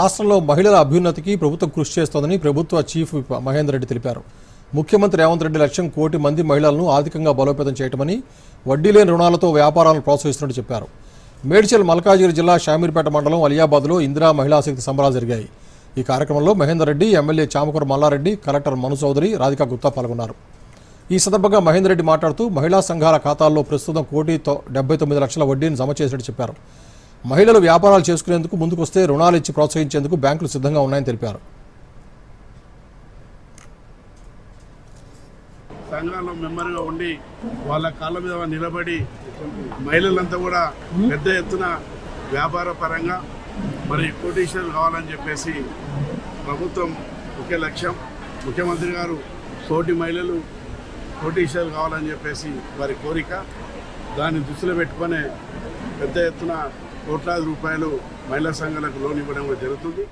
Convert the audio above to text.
రాష్ట్రంలో మహిళల అభ్యున్నతికి ప్రభుత్వం కృషి చేస్తోందని ప్రభుత్వ చీఫ్ మహేందర్ రెడ్డి తెలిపారు. ముఖ్యమంత్రి రేవంత్ రెడ్డి లక్ష్యం కోటి మంది మహిళలను ఆర్థికంగా బలోపేతం చేయటమని వడ్డీ లేని రుణాలతో వ్యాపారాలను ప్రోత్సహిస్తున్నట్టు చెప్పారు. మేడ్చల్ మల్కాజిగిరి జిల్లా షామీర్పేట మండలం అలియాబాద్లో ఇందిరా మహిళాశక్తి సంబరాలు జరిగాయి. ఈ కార్యక్రమంలో మహేందర్ రెడ్డి ఎమ్మెల్యే చామకూర మల్లారెడ్డి కలెక్టర్ మను చౌదరి రాధికా గుప్తా పాల్గొన్నారు. ఈ సందర్భంగా మహేందర్ రెడ్డి మాట్లాడుతూ మహిళా సంఘాల ఖాతాల్లో ప్రస్తుతం కోటి డెబ్బై తొమ్మిది లక్షల వడ్డీని జమ చేసినట్టు చెప్పారు. మహిళలు వ్యాపారాలు చేసుకునేందుకు ముందుకొస్తే రుణాలు ఇచ్చి ప్రోత్సహించేందుకు బ్యాంకులు సిద్ధంగా ఉన్నాయని తెలిపారు. సంఘాల్లో మెంబర్గా ఉండి వాళ్ళ కాళ్ళ మీద నిలబడి మహిళలంతా కూడా పెద్ద ఎత్తున వ్యాపార పరంగా మరి కోటీశ్వరులు కావాలని చెప్పేసి ప్రభుత్వం ముఖ్య లక్ష్యం. ముఖ్యమంత్రి గారు కోటి మహిళలు కోటీశ్వరులు కావాలని చెప్పేసి వారి కోరిక దాన్ని దృష్టిలో పెట్టుకొని పెద్ద ఎత్తున కోట్లాది రూపాయలు మహిళా సంఘాలకు లోన్ ఇవ్వడం జరుగుతుంది.